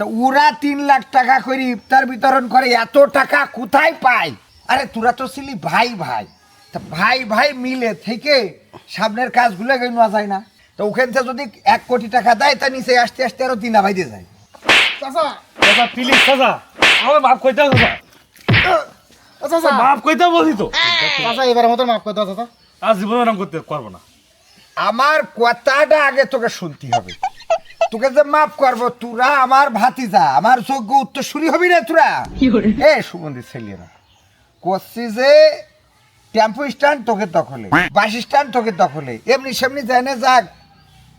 তা ওরা তিন লাখ টাকা করে ইফতার বিতরণ করে এত টাকা কোথায় পায়? আরে তোরা তো ছিলি ভাই ভাই। তা ভাই ভাই মিলে থেকে সামনের কাজগুলো নেওয়া যায় না। তো ওখান থেকে যদি এক কোটি টাকা দেয় তা নিচে আসতে আসতে আরও দিনা দিয়ে যায়। চাচা। চাচা প্লিজ চাচা। আমার মাফ কইতে হবে চাচা। ও চাচা মাফ কইতে বলি তো। চাচা এবার মতো চাচা। আজ জীবনে করতে পারব না। আমার কথাটা আগে তোকে শুনতে হবে। তোকে যে মাফ করব তোরা আমার ভাতিজা। আমার যোগ্য উত্তরসূরি হবি না তোরা। এ সুগন্ধি ছেলেরা করছি যে টেম্পো স্ট্যান্ড তোকে দখলে বাস স্ট্যান্ড তোকে দখলে। এমনি সেমনি জানে যাক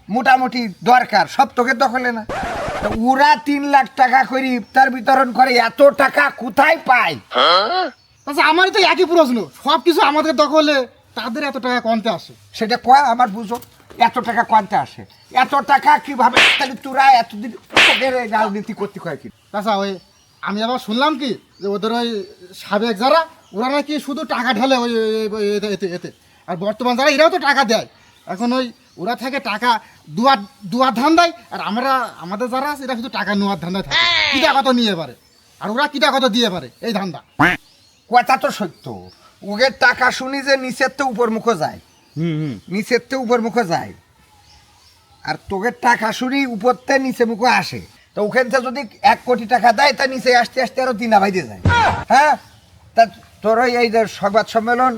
মোটামুটি দরকার সব তোকে দখলে না। ওরা তিন লাখ টাকা করে ইফতার বিতরণ করে এত টাকা কোথায় পায়? আচ্ছা আমারই তো একই প্রশ্ন। সব কিছু আমাদের দখলে তাদের এত টাকা কমতে আসে। সেটা কয় আমার বুঝো। এত টাকা কোয়ান্তে আসে? এত টাকা কীভাবে তাহলে তোরা এতদিন তোদের এই রাজনীতি করতে হয় কি? চাচা ওই আমি আবার শুনলাম কি যে ওদের ওই সাবেক যারা ওরা নাকি শুধু টাকা ঢালে ওই এতে এতে এতে। আর বর্তমান যারা এরাও তো টাকা দেয়। এখন ওই ওরা থেকে টাকা দুয়ার দুয়ার ধান দেয় আর আমরা আমাদের যারা আছে এরা শুধু টাকা নেওয়ার ধান্দায় থাকে। কিটা কত নিয়ে পারে? আর ওরা কিটা কত দিয়ে পারে? এই ধান্দা। কথা তো সত্য। ওকে টাকা শুনি যে নিচের তো উপর মুখো যায়। নিচের তো উপর মুখো যায়। আর তোকে টাকা শুনি উপরতে নিচে মুখো আসে। তো ওখান থেকে যদি এক কোটি টাকা দেয় তা নিচে আসতে আসতে আরও দিনা বাইতে যায়। হ্যাঁ? তা তোর ওই এই যে সংবাদ সম্মেলন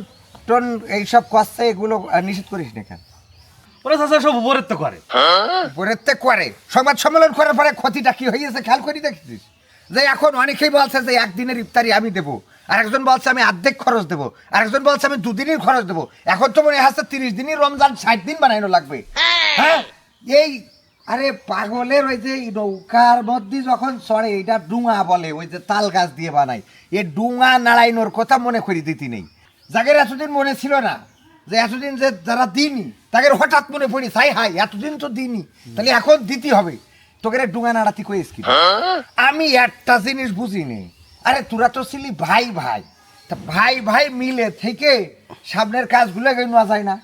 টোন এইসব করছে এগুলো নিষেধ করিস না কেন? ওরা চাচা সব উপরের তো করে। উপরের তে করে। সংবাদ সম্মেলন করার পরে ক্ষতিটা কি হয়েছে খেয়াল করি দেখছিস যে এখন অনেকেই বলছে যে একদিনের ইফতারি আমি দেবো। আরেকজন বলছে আমি আর্ধেক খরচ দেবো। আরেকজন বলছে আমি দুদিনের খরচ দেবো। এখন তো মনে হচ্ছে তিরিশ দিনই রমজান ষাট দিন বানাইনো লাগবে। হ্যাঁ। এই আরে পাগলের ওই যে নৌকার মধ্যে যখন চড়ে এটা ডুঙা বলে ওই যে তাল গাছ দিয়ে বানায়। এ ডুঙা নাড়াইনোর কথা মনে করি দিতি নেই। যাদের এতদিন মনে ছিল না যে এতদিন যে যারা দিনি তাদের হঠাৎ মনে পড়ি সাই হাই এতদিন তো দিনি তাহলে এখন দিতে হবে। তোকে ডুঙা নাড়াতি কইস কি? আমি একটা জিনিস বুঝিনি আরে তোরা তো ছিলি ভাই ভাই। তা ভাই ভাই মিলে থেকে সামনের কাজগুলো নেওয়া যায় না।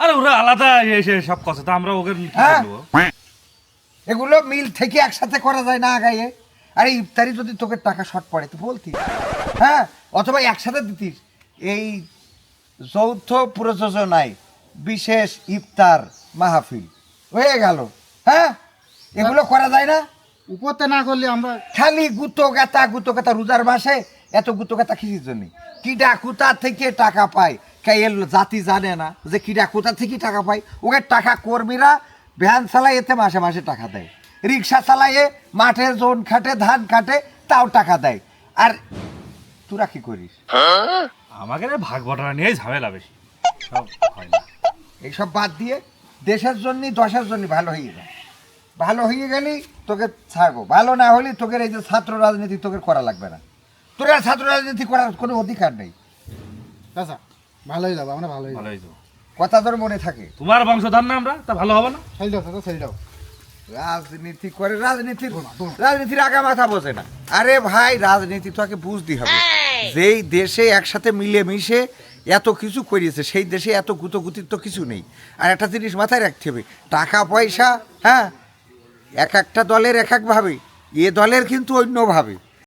আরে ওরা আলাদা এসে সব কথা তো আমরা ওকে হ্যাঁ। এগুলো মিল থেকে একসাথে করা যায় না আগাইয়ে। আরে ইফতারি যদি তোকে টাকা শর্ট পড়ে তো বলতি। হ্যাঁ অথবা একসাথে দিতিস। এই যৌথ প্রযোজনায় বিশেষ ইফতার মাহফিল। হয়ে গেল। হ্যাঁ এগুলো করা যায় না? উপরতে না করলে আমরা খালি গুতো গাতা গুতো গাতা রোজার মাসে এত গুতো গাতা খিচির জন্য? কিডা কুতা থেকে টাকা পায়? কে এর জাতি জানে না যে কিডা কোথা থেকে টাকা পায়? ওকে টাকা কর্মীরা ভ্যান চালায় এতে মাসে মাসে টাকা দেয়। রিক্সা চালায়ে মাঠে জোন খাটে ধান খাটে তাও টাকা দেয়। আর তোরা কি করিস? আমাকে না ভাগ বটরা নিয়েই ঝামেলা বেশি। সব হয় না। এইসব বাদ দিয়ে দেশের জন্য দশের জন্য ভালো হয়ে যায়। ভালো হয়ে গেলেই তোকে ছাড়বো। ভালো না হলে তোকে এই যে ছাত্র রাজনীতি তোকে করা লাগবে না। তোর আর ছাত্র রাজনীতি করার কোনো অধিকার নেই। চাচা ভালোই যাব আমরা ভালোই যাব। ভালোই কথা তোর মনে থাকে? তোমার বংশধর না আমরা? তা ভালো হবে না? ছেড়ে দাও চাচা ছেড়ে দাও। রাজনীতি করে রাজনীতির রাজনীতির আগা মাথা বোঝে না। আরে ভাই রাজনীতি তোকে বুঝতে হবে। যেই দেশে একসাথে মিলে মিশে এত কিছু করিয়েছে সেই দেশে এত গুতগুতির তো কিছু নেই। আর একটা জিনিস মাথায় রাখতে হবে টাকা পয়সা হ্যাঁ? এক একটা দলের এক একভাবে এ দলের কিন্তু অন্যভাবে